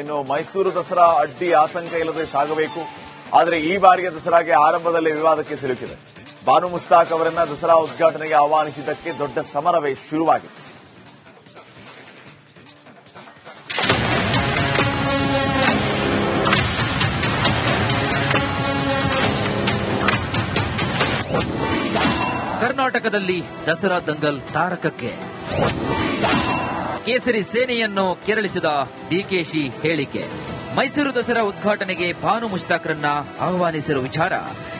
ಇನ್ನು ಮೈಸೂರು ದಸರಾ ಅಡ್ಡಿ ಆತಂಕ ಇಲ್ಲದೆ ಸಾಗಬೇಕು. ಆದರೆ ಈ ಬಾರಿಯ ದಸರಾಗೆ ಆರಂಭದಲ್ಲಿ ವಿವಾದಕ್ಕೆ ಸಿಲುಕಿದೆ. ಬಾನು ಮುಸ್ತಾಕ್ ಅವರನ್ನ ದಸರಾ ಉದ್ಘಾಟನೆಗೆ ಆಹ್ವಾನಿಸಿದ್ದಕ್ಕೆ ದೊಡ್ಡ ಸಮರವೇ ಶುರುವಾಗಿದೆ. ಕರ್ನಾಟಕದಲ್ಲಿ ದಸರಾ ದಂಗಲ್ ತಾರಕಕ್ಕೆ. ಕೇಸರಿ ಸೇನೆಯನ್ನು ಕೆರಳಿಸಿದ ಡಿಕೆಶಿ ಹೇಳಿಕೆ. ಮೈಸೂರು ದಸರಾ ಉದ್ಘಾಟನೆಗೆ ಭಾನು ಮುಷ್ತಾಕ್ರನ್ನ ಆಹ್ವಾನಿಸಿರುವ ವಿಚಾರ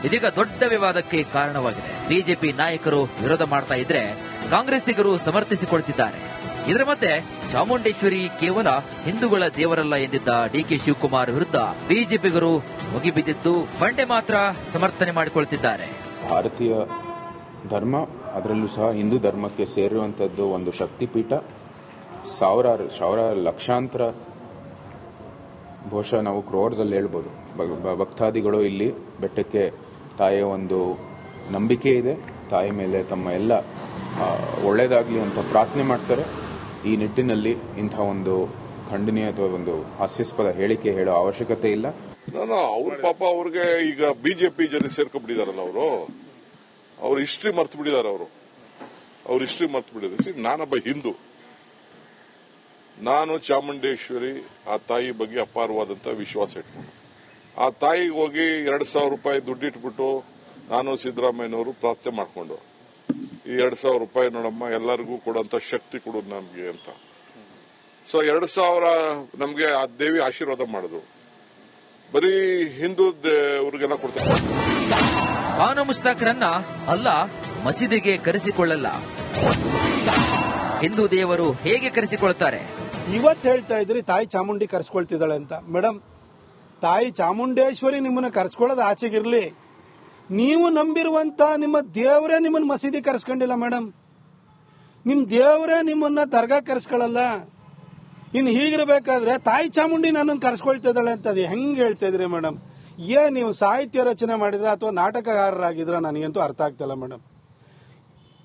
ಇದೀಗ ದೊಡ್ಡ ವಿವಾದಕ್ಕೆ ಕಾರಣವಾಗಿದೆ. ಬಿಜೆಪಿ ನಾಯಕರು ವಿರೋಧ ಮಾಡ್ತಾ ಇದ್ರೆ ಕಾಂಗ್ರೆಸ್ಸಿಗರು ಸಮರ್ಥಿಸಿಕೊಳ್ತಿದ್ದಾರೆ. ಇದರ ಮಧ್ಯೆ ಚಾಮುಂಡೇಶ್ವರಿ ಕೇವಲ ಹಿಂದೂಗಳ ದೇವರಲ್ಲ ಎಂದಿದ್ದ ಡಿಕೆ ಶಿವಕುಮಾರ್ ವಿರುದ್ಧ ಬಿಜೆಪಿಗರು ಮುಗಿಬಿದ್ದಿದ್ದು ಬಂಡೆ ಮಾತ್ರ ಸಮರ್ಥನೆ ಮಾಡಿಕೊಳ್ತಿದ್ದಾರೆ. ಭಾರತೀಯ ಧರ್ಮ, ಅದರಲ್ಲೂ ಸಹ ಹಿಂದೂ ಧರ್ಮಕ್ಕೆ ಸೇರುವಂತದ್ದು ಒಂದು ಶಕ್ತಿಪೀಠ. ಸಾವಿರಾರು ಸಾವಿರಾರು ಲಕ್ಷಾಂತರ ಬಹುಶಃ ನಾವು ಕ್ರೋರ್ಸಲ್ಲಿ ಹೇಳ್ಬೋದು. ಭಕ್ತಾದಿಗಳು ಇಲ್ಲಿ ಬೆಟ್ಟಕ್ಕೆ ತಾಯಿಯ ಒಂದು ನಂಬಿಕೆ ಇದೆ. ತಾಯಿ ಮೇಲೆ ತಮ್ಮ ಎಲ್ಲ ಒಳ್ಳೆಯದಾಗಲಿ ಅಂತ ಪ್ರಾರ್ಥನೆ ಮಾಡ್ತಾರೆ. ಈ ನಿಟ್ಟಿನಲ್ಲಿ ಇಂಥ ಒಂದು ಖಂಡನೀಯ ಅಥವಾ ಒಂದು ಹಾಸ್ಯಾಸ್ಪದ ಹೇಳಿಕೆ ಹೇಳೋ ಅವಶ್ಯಕತೆ ಇಲ್ಲ. ಅವ್ರ ಪಾಪ ಅವ್ರಿಗೆ ಈಗ ಬಿಜೆಪಿ ಜೊತೆ ಸೇರ್ಕೊಂಡ್ಬಿಟ್ಟಿದಾರಲ್ಲ ಅವರು? ಅವ್ರ ಹಿಸ್ಟ್ರಿ ಮರ್ತು ಬಿಟ್ಟಿದ್ದಾರೆ ಅವರು. ಅವ್ರ ಹಿಸ್ಟ್ರಿ ಮರ್ತು ಬಿಟ್ಟಿದ್ದಾರೆ ನಾನೊಬ್ಬ ಹಿಂದೂ. ನಾನು ಚಾಮುಂಡೇಶ್ವರಿ, ಆ ತಾಯಿ ಬಗ್ಗೆ ಅಪಾರವಾದಂತ ವಿಶ್ವಾಸ ಇಟ್ಕೊಂಡು. ಆ ತಾಯಿಗೆ ಹೋಗಿ ಎರಡ್ ಸಾವಿರ ರೂಪಾಯಿ ದುಡ್ಡಿಟ್ಬಿಟ್ಟು ನಾನು ಸಿದ್ದರಾಮಯ್ಯನವರು ಪ್ರಾರ್ಥನೆ ಮಾಡಿಕೊಂಡು. ಈ ಎರಡ್ ಸಾವಿರ ರೂಪಾಯಿ ನೋಡಮ್ಮ, ಎಲ್ಲರಿಗೂ ಕೊಡುವಂತ ಶಕ್ತಿ ಕೊಡೋದು ನಮಗೆ ಅಂತ. ಸೊ ಎರಡು ಸಾವಿರ ನಮಗೆ ಆ ದೇವಿ ಆಶೀರ್ವಾದ ಮಾಡಿದ್ರು. ಬರೀ ಹಿಂದೂ ಅವ್ರಿಗೆಲ್ಲ ಕೊಡ್ತಾರೆ. ಬಾನು ಮುಸ್ತಾಕ್ರನ್ನ ಅಲ್ಲ, ಮಸೀದಿಗೆ ಕರೆಸಿಕೊಳ್ಳಲ್ಲ. ಹಿಂದೂ ದೇವರು ಹೇಗೆ ಕರೆಸಿಕೊಳ್ತಾರೆ? ಇವತ್ತು ಹೇಳ್ತಾ ಇದ್ರಿ, ತಾಯಿ ಚಾಮುಂಡಿ ಕರ್ಸ್ಕೊಳ್ತಿದ್ದಾಳೆ ಅಂತ. ಮೇಡಮ್ ತಾಯಿ ಚಾಮುಂಡೇಶ್ವರಿ ನಿಮ್ಮನ್ನ ಕರ್ಸ್ಕೊಳ್ಳೋದು ಆಚೆಗಿರ್ಲಿ. ನೀವು ನಂಬಿರುವಂತ ನಿಮ್ಮ ದೇವರೇ ನಿಮ್ಮನ್ನ ಮಸೀದಿ ಕರ್ಸ್ಕೊಂಡಿಲ್ಲ ಮೇಡಮ್ ನಿಮ್ ದೇವರೇ ನಿಮ್ಮನ್ನ ದರ್ಗಾ ಕರ್ಸ್ಕೊಳ್ಳಲ್ಲ ಇನ್ ಹೀಗಿರ್ಬೇಕಾದ್ರೆ ತಾಯಿ ಚಾಮುಂಡಿ ನನ್ನನ್ನು ಕರೆಸ್ಕೊಳ್ತಿದ್ದಾಳೆ ಅಂತ ಅದು ಹೆಂಗ್ ಹೇಳ್ತಾ ಇದ್ರಿ ಮೇಡಮ್ ಏ, ನೀವು ಸಾಹಿತ್ಯ ರಚನೆ ಮಾಡಿದ್ರ ಅಥವಾ ನಾಟಕಗಾರರಾಗಿದ್ರ ನನಗಂತೂ ಅರ್ಥ ಆಗ್ತಿಲ್ಲ ಮೇಡಮ್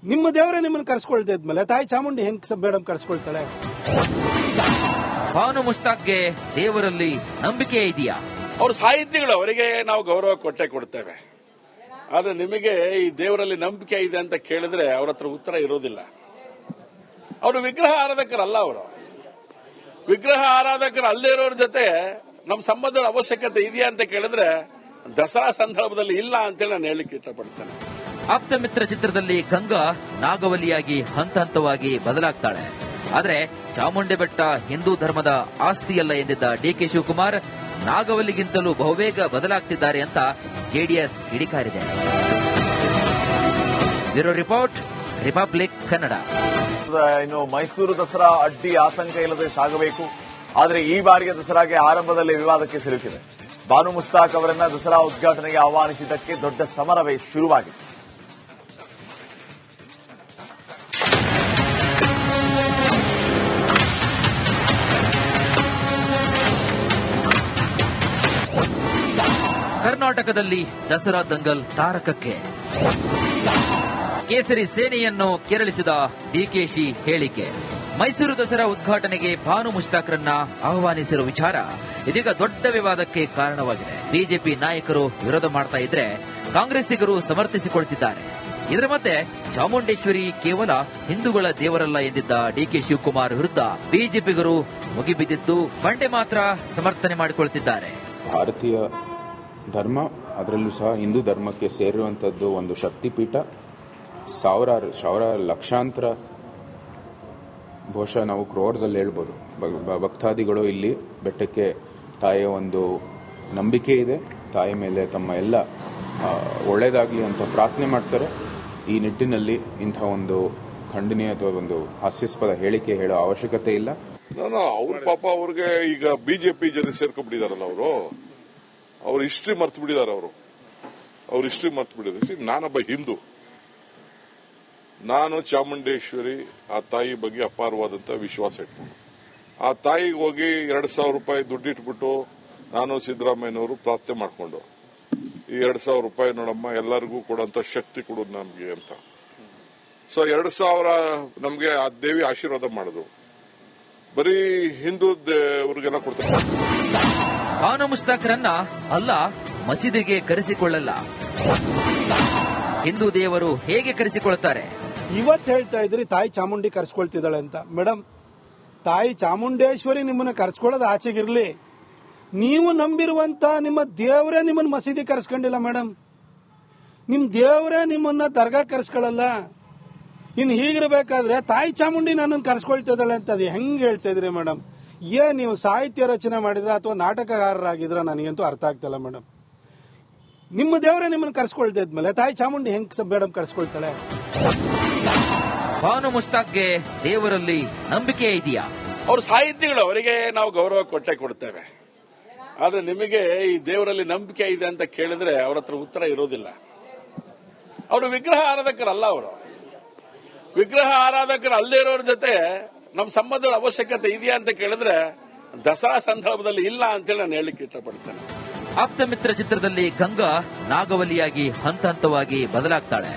ನಿಮ್ಮ ದೇವರೇ ನಿಮ್ಮನ್ನು ಕರ್ಸ್ಕೊಳ್ತಾ ಇದ್ಮೇಲೆ ತಾಯಿ ಚಾಮುಂಡಿ ಹೆಂಗ್ ಮೇಡಮ್ ಕರ್ಸ್ಕೊಳ್ತಾಳೆ? ಭಾನು ಮುಸ್ತಾಕ್ಗೆ ದೇವರಲ್ಲಿ ನಂಬಿಕೆ ಇದೆಯಾ? ಅವರು ಸಾಹಿತಿಗಳು ಅವರಿಗೆ ನಾವು ಗೌರವ ಕೊಟ್ಟೆ ಕೊಡ್ತೇವೆ. ಆದ್ರೆ ನಿಮಗೆ ಈ ದೇವರಲ್ಲಿ ನಂಬಿಕೆ ಇದೆ ಅಂತ ಕೇಳಿದ್ರೆ ಅವ್ರ ಹತ್ರ ಉತ್ತರ ಇರೋದಿಲ್ಲ. ಅವರು ವಿಗ್ರಹ ಆರಾಧಕರಲ್ಲ ಅವರು. ವಿಗ್ರಹ ಆರಾಧಕರು ಅಲ್ಲೇ ಇರೋರ ಜೊತೆ ನಮ್ಮ ಸಂಬಂಧದ ಅವಶ್ಯಕತೆ ಇದೆಯಾ ಅಂತ ಕೇಳಿದ್ರೆ ದಸರಾ ಸಂದರ್ಭದಲ್ಲಿ ಇಲ್ಲ ಅಂತೇಳಿ ನಾನು ಹೇಳಲಿಕ್ಕೆ ಇಷ್ಟಪಡ್ತೇನೆ. ಆಪ್ತ ಮಿತ್ರ ಚಿತ್ರದಲ್ಲಿ ಗಂಗಾ ನಾಗವಲಿಯಾಗಿ ಹಂತ ಹಂತವಾಗಿ ಬದಲಾಗ್ತಾಳೆ. ಆದ್ರೆ ಚಾಮುಂಡಿ ಬೆಟ್ಟ ಹಿಂದೂ ಧರ್ಮದ ಆಸ್ತಿಯಲ್ಲ ಎಂದಿದ್ದ ಡಿಕೆ ಶಿವಕುಮಾರ್ ನಾಗವಲ್ಲಿಗಿಂತಲೂ ಬಹುಬೇಗ ಬದಲಾಗ್ತಿದ್ದಾರೆ ಅಂತ JDS ಕಿಡಿಕಾರಿದೆ. Bureau report, Republic Kannada. ಇನ್ನು ಮೈಸೂರು ದಸರಾ ಅಡ್ಡಿ ಆತಂಕ ಇಲ್ಲದೆ ಸಾಗಬೇಕು. ಆದರೆ ಈ ಬಾರಿಯ ದಸರಾಗೆ ಆರಂಭದಲ್ಲಿ ವಿವಾದಕ್ಕೆ ಸಿಲುಕಿದೆ. ಬಾನು ಮುಸ್ತಾಕ್ ಅವರನ್ನ ದಸರಾ ಉದ್ಘಾಟನೆಗೆ ಆಹ್ವಾನಿಸಿದ್ದಕ್ಕೆ ದೊಡ್ಡ ಸಮರವೇ ಶುರುವಾಗಿದೆ. ಕರ್ನಾಟಕದಲ್ಲಿ ದಸರಾ ದಂಗಲ್ ತಾರಕಕ್ಕೆ. ಕೇಸರಿ ಸೇನೆಯನ್ನು ಕೆರಳಿಸಿದ ಡಿಕೆಶಿ ಹೇಳಿಕೆ. ಮೈಸೂರು ದಸರಾ ಉದ್ಘಾಟನೆಗೆ ಭಾನು ಮುಷ್ತಾಕ್ರನ್ನ ಆಹ್ವಾನಿಸಿರುವ ವಿಚಾರ ಇದೀಗ ದೊಡ್ಡ ವಿವಾದಕ್ಕೆ ಕಾರಣವಾಗಿದೆ. ಬಿಜೆಪಿ ನಾಯಕರು ವಿರೋಧ ಮಾಡ್ತಾ ಇದ್ರೆ ಕಾಂಗ್ರೆಸ್ಸಿಗರು ಸಮರ್ಥಿಸಿಕೊಳ್ತಿದ್ದಾರೆ. ಇದರ ಮಧ್ಯೆ ಚಾಮುಂಡೇಶ್ವರಿ ಕೇವಲ ಹಿಂದೂಗಳ ದೇವರಲ್ಲ ಎಂದಿದ್ದ ಡಿಕೆ ಶಿವಕುಮಾರ್ ವಿರುದ್ಧ ಬಿಜೆಪಿಗರು ಮುಗಿಬಿದ್ದಿದ್ದು, ಬಂಡೆ ಮಾತ್ರ ಸಮರ್ಥನೆ ಮಾಡಿಕೊಳ್ತಿದ್ದಾರೆ. ಭಾರತೀಯ ಧರ್ಮ, ಅದರಲ್ಲೂ ಸಹ ಹಿಂದೂ ಧರ್ಮಕ್ಕೆ ಸೇರಿರುವಂಥದ್ದು ಒಂದು ಶಕ್ತಿಪೀಠ. ಸಾವಿರಾರು ಸಾವಿರಾರು ಲಕ್ಷಾಂತರ ಬಹುಶಃ ನಾವು ಕ್ರೋರ್ಸಲ್ಲಿ ಹೇಳ್ಬೋದು. ಭಕ್ತಾದಿಗಳು ಇಲ್ಲಿ ಬೆಟ್ಟಕ್ಕೆ ತಾಯಿಯ ಒಂದು ನಂಬಿಕೆ ಇದೆ. ತಾಯಿ ಮೇಲೆ ತಮ್ಮ ಎಲ್ಲ ಒಳ್ಳೆಯದಾಗಲಿ ಅಂತ ಪ್ರಾರ್ಥನೆ ಮಾಡ್ತಾರೆ. ಈ ನಿಟ್ಟಿನಲ್ಲಿ ಇಂಥ ಒಂದು ಖಂಡನೀಯ ಅಥವಾ ಒಂದು ಹಾಸ್ಯಾಸ್ಪದ ಹೇಳಿಕೆ ಹೇಳೋ ಅವಶ್ಯಕತೆ ಇಲ್ಲ. ಅವ್ರ ಪಾಪ ಅವ್ರಿಗೆ ಈಗ ಬಿಜೆಪಿ ಜೊತೆ ಸೇರ್ಕೊಂಡ್ಬಿಟ್ಟಿದಾರಲ್ಲ ಅವರು. ಅವ್ರ ಹಿಸ್ಟ್ರಿ ಮರ್ತು ಬಿಟ್ಟಿದ್ದಾರೆ ಅವರು. ಅವ್ರ ಹಿಸ್ಟ್ರಿ ಮರ್ತು ಬಿಟ್ಟಿದ್ದಾರೆ. ನಾನೊಬ್ಬ ಹಿಂದೂ. ನಾನು ಚಾಮುಂಡೇಶ್ವರಿ, ಆ ತಾಯಿ ಬಗ್ಗೆ ಅಪಾರವಾದಂತ ವಿಶ್ವಾಸ ಇಟ್ಕೊಂಡು. ಆ ತಾಯಿಗೆ ಹೋಗಿ ಎರಡ್ ಸಾವಿರ ರೂಪಾಯಿ ದುಡ್ಡಿಟ್ಬಿಟ್ಟು ನಾನು ಸಿದ್ದರಾಮಯ್ಯನವರು ಪ್ರಾರ್ಥನೆ ಮಾಡಿಕೊಂಡು, ಈ ಎರಡ್ ಸಾವಿರ ರೂಪಾಯಿ ನೋಡಮ್ಮ, ಎಲ್ಲರಿಗೂ ಕೊಡಂತ ಶಕ್ತಿ ಕೊಡೋದು ನಮ್ಗೆ ಅಂತ. ಸೊ ಎರಡು ಸಾವಿರ ನಮ್ಗೆ ಆ ದೇವಿ ಆಶೀರ್ವಾದ ಮಾಡಿದ್ರು. ಬರೀ ಹಿಂದೂ ದೇವ್ರಿಗೆಲ್ಲ ಕೊಡ್ತಾರೆ. ಬಾನು ಮುಸ್ತಾಕ್ರನ್ನ ಅಲ್ಲ, ಮಸೀದಿಗೆ ಕರೆಸಿಕೊಳ್ಳಲ್ಲ. ಹಿಂದೂ ದೇವರು ಹೇಗೆ ಕರೆಸಿಕೊಳ್ಳುತ್ತಾರೆ ಇವತ್ತು ಹೇಳ್ತಾ ಇದ್ರಿ, ತಾಯಿ ಚಾಮುಂಡಿ ಕರೆಸ್ಕೊಳ್ತಿದ್ದಾಳೆ ಅಂತ. ಮೇಡಮ್ ತಾಯಿ ಚಾಮುಂಡೇಶ್ವರಿ ನಿಮ್ಮನ್ನ ಕರ್ಸ್ಕೊಳ್ಳೋದು ಆಚೆಗಿರ್ಲಿ. ನೀವು ನಂಬಿರುವಂತ ನಿಮ್ಮ ದೇವರೇ ನಿಮ್ಮನ್ನ ಮಸೀದಿ ಕರೆಸ್ಕೊಂಡಿಲ್ಲ ಮೇಡಮ್ ನಿಮ್ ದೇವರೇ ನಿಮ್ಮನ್ನ ದರ್ಗಾ ಕರೆಸ್ಕೊಳ್ಳಲ್ಲ. ಇನ್ ಹೀಗಿರ್ಬೇಕಾದ್ರೆ ತಾಯಿ ಚಾಮುಂಡಿ ನನ್ನನ್ನು ಕರೆಸ್ಕೊಳ್ತಿದ್ದಾಳೆ ಅಂತ ಅದು ಹೆಂಗ್ ಹೇಳ್ತಾ ಇದ್ರಿ ಮೇಡಮ್ ಏನ್ ನೀವು ಸಾಹಿತ್ಯ ರಚನೆ ಮಾಡಿದ್ರ ಅಥವಾ ನಾಟಕಗಾರರಾಗಿದ್ರ ನನಗಂತೂ ಅರ್ಥ ಆಗ್ತಿಲ್ಲ ಮೇಡಮ್ ನಿಮ್ಮ ದೇವರೇ ನಿಮ್ಮನ್ನು ಕರ್ಸ್ಕೊಳ್ತಾ ಇದ್ಮೇಲೆ ತಾಯಿ ಚಾಮುಂಡಿ ಹೆಂಗ್ ಮೇಡಮ್ ಕರ್ಸ್ಕೊಳ್ತಾಳೆ? ಭಾನು ಮುಸ್ತಾಕ್ಗೆ ದೇವರಲ್ಲಿ ನಂಬಿಕೆ ಇದೆಯಾ? ಅವ್ರ ಸಾಹಿತ್ಯಗಳು ಅವರಿಗೆ ನಾವು ಗೌರವ ಕೊಟ್ಟೆ ಕೊಡ್ತೇವೆ. ಆದ್ರೆ ನಿಮಗೆ ಈ ದೇವರಲ್ಲಿ ನಂಬಿಕೆ ಇದೆ ಅಂತ ಕೇಳಿದ್ರೆ ಅವ್ರ ಹತ್ರ ಉತ್ತರ ಇರೋದಿಲ್ಲ. ಅವರು ವಿಗ್ರಹ ಆರಾಧಕರಲ್ಲ ಅವರು. ವಿಗ್ರಹ ಆರಾಧಕರು ಅಲ್ಲೇ ಇರೋರ ಜೊತೆ ನಮ್ಮ ಸಂಬಂಧದ ಅವಶ್ಯಕತೆ ಇದೆಯಾ ಅಂತ ಕೇಳಿದ್ರೆ ದಸರಾ ಸಂದರ್ಭದಲ್ಲಿ ಇಲ್ಲ ಅಂತೇಳಿ ನಾನು ಹೇಳಲಿಕ್ಕೆ ಇಷ್ಟಪಡ್ತೇನೆ. ಆಪ್ತ ಮಿತ್ರ ಚಿತ್ರದಲ್ಲಿ ಗಂಗಾ ನಾಗವಲಿಯಾಗಿ ಹಂತ ಹಂತವಾಗಿ ಬದಲಾಗ್ತಾಳೆ.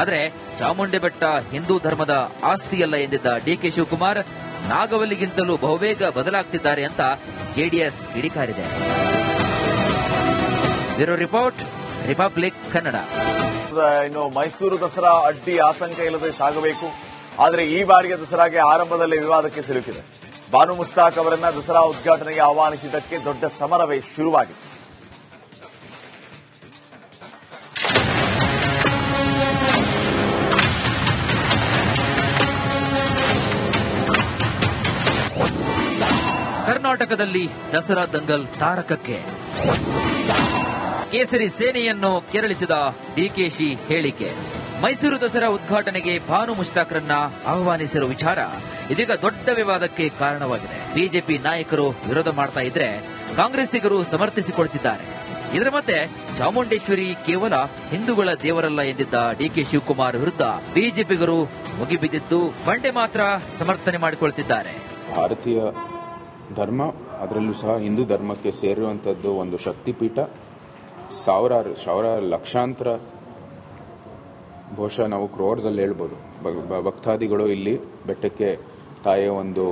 ಆದರೆ ಚಾಮುಂಡಿ ಬೆಟ್ಟ ಹಿಂದೂ ಧರ್ಮದ ಆಸ್ತಿಯಲ್ಲ ಎಂದಿದ್ದ ಡಿಕೆ ಶಿವಕುಮಾರ್ ನಾಗವಲಿಗಿಂತಲೂ ಬಹುಬೇಗ ಬದಲಾಗ್ತಿದ್ದಾರೆ ಅಂತ JDS ಕಿಡಿಕಾರಿದೆ. Bureau report Republic Kannada. ಇನ್ನು ಮೈಸೂರು ದಸರಾ ಅಡ್ಡಿ ಆತಂಕ ಇಲ್ಲದೆ ಸಾಗಬೇಕು. ಆದರೆ ಈ ಬಾರಿಯ ದಸರಾಗೆ ಆರಂಭದಲ್ಲೇ ವಿವಾದಕ್ಕೆ ಸಿಲುಕಿದೆ. ಬಾನು ಮುಸ್ತಾಕ್ ಅವರನ್ನ ದಸರಾ ಉದ್ಘಾಟನೆಗೆ ಆಹ್ವಾನಿಸಿದ್ದಕ್ಕೆ ದೊಡ್ಡ ಸಮರವೇ ಶುರುವಾಗಿದೆ ಕರ್ನಾಟಕದಲ್ಲಿ ದಸರಾ ದಂಗಲ್ ತಾರಕಕ್ಕೆ. ಕೇಸರಿ ಸೇನೆಯನ್ನು ಕೆರಳಿಸಿದ ಡಿಕೆಶಿ ಹೇಳಿಕೆ. ಮೈಸೂರು ದಸರಾ ಉದ್ಘಾಟನೆಗೆ ಭಾನು ಮುಷ್ತಾಕ್ರನ್ನ ಆಹ್ವಾನಿಸಿರುವ ವಿಚಾರ ಇದೀಗ ದೊಡ್ಡ ವಿವಾದಕ್ಕೆ ಕಾರಣವಾಗಿದೆ. ಬಿಜೆಪಿ ನಾಯಕರು ವಿರೋಧ ಮಾಡ್ತಾ ಇದ್ರೆ ಕಾಂಗ್ರೆಸ್ಸಿಗರು ಸಮರ್ಥಿಸಿಕೊಳ್ತಿದ್ದಾರೆ. ಇದರ ಮತ್ತೆ ಚಾಮುಂಡೇಶ್ವರಿ ಕೇವಲ ಹಿಂದೂಗಳ ದೇವರಲ್ಲ ಎಂದಿದ್ದ ಡಿಕೆ ಶಿವಕುಮಾರ್ ವಿರುದ್ಧ ಬಿಜೆಪಿಗರು ಮುಗಿಬಿದ್ದಿದ್ದು ಬಂಡೆ ಮಾತ್ರ ಸಮರ್ಥನೆ ಮಾಡಿಕೊಳ್ತಿದ್ದಾರೆ. ಭಾರತೀಯ ಧರ್ಮ, ಅದರಲ್ಲೂ ಸಹ ಹಿಂದೂ ಧರ್ಮಕ್ಕೆ ಸೇರಿರುವಂಥದ್ದು ಒಂದು ಶಕ್ತಿಪೀಠ. ಸಾವಿರಾರು ಸಾವಿರಾರು ಲಕ್ಷಾಂತರ ಬಹುಶಃ ನಾವು ಕ್ರೋರ್ಸಲ್ಲಿ ಹೇಳ್ಬೋದು. ಭಕ್ತಾದಿಗಳು ಇಲ್ಲಿ ಬೆಟ್ಟಕ್ಕೆ ತಾಯಿಯ ಒಂದು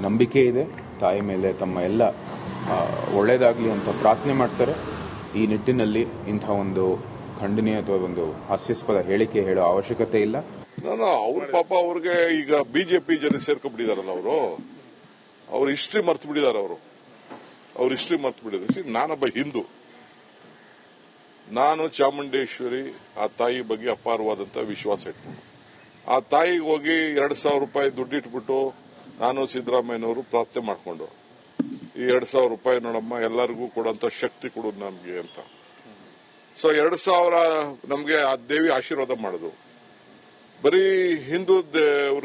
ನಂಬಿಕೆ ಇದೆ. ತಾಯಿ ಮೇಲೆ ತಮ್ಮ ಎಲ್ಲ ಒಳ್ಳೆಯದಾಗಲಿ ಅಂತ ಪ್ರಾರ್ಥನೆ ಮಾಡ್ತಾರೆ. ಈ ನಿಟ್ಟಿನಲ್ಲಿ ಇಂಥ ಒಂದು ಖಂಡನೆ ಅಥವಾ ಒಂದು ಹಾಸ್ಯಾಸ್ಪದ ಹೇಳಿಕೆ ಹೇಳೋ ಅವಶ್ಯಕತೆ ಇಲ್ಲ. ಅವ್ರ ಪಾಪ ಅವ್ರಿಗೆ ಈಗ ಬಿಜೆಪಿ ಜೊತೆ ಸೇರ್ಕೊಂಡ್ಬಿಟ್ಟಿದಾರಲ್ಲ ಅವರು? ಅವ್ರ ಹಿಸ್ಟ್ರಿ ಮರ್ತು ಬಿಟ್ಟಿದ್ದಾರೆ ಅವರು. ಅವ್ರ ಹಿಸ್ಟ್ರಿ ಮರ್ತು ಬಿಟ್ಟಿದ್ದಾರೆ ನಾನೊಬ್ಬ ಹಿಂದೂ. ನಾನು ಚಾಮುಂಡೇಶ್ವರಿ, ಆ ತಾಯಿ ಬಗ್ಗೆ ಅಪಾರವಾದಂತಹ ವಿಶ್ವಾಸ ಇಟ್ಕೊಂಡು ಆ ತಾಯಿಗೆ ಹೋಗಿ ಎರಡ್ ಸಾವಿರ ರೂಪಾಯಿ ದುಡ್ಡಿಟ್ಬಿಟ್ಟು ನಾನು ಸಿದ್ದರಾಮಯ್ಯನವರು ಪ್ರಾರ್ಥನೆ ಮಾಡಿಕೊಂಡು. ಈ ಎರಡ್ ಸಾವಿರ ರೂಪಾಯಿ ನೋಡಮ್ಮ, ಎಲ್ಲರಿಗೂ ಕೊಡೋಂತ ಶಕ್ತಿ ಕೊಡೋದು ನಮ್ಗೆ ಅಂತ. ಸೊ ಎರಡ್ ಸಾವಿರ ನಮ್ಗೆ ಆ ದೇವಿ ಆಶೀರ್ವಾದ ಮಾಡೋದು. ಬರೀ ಹಿಂದೂ ದೇವ್ರಿಗೆ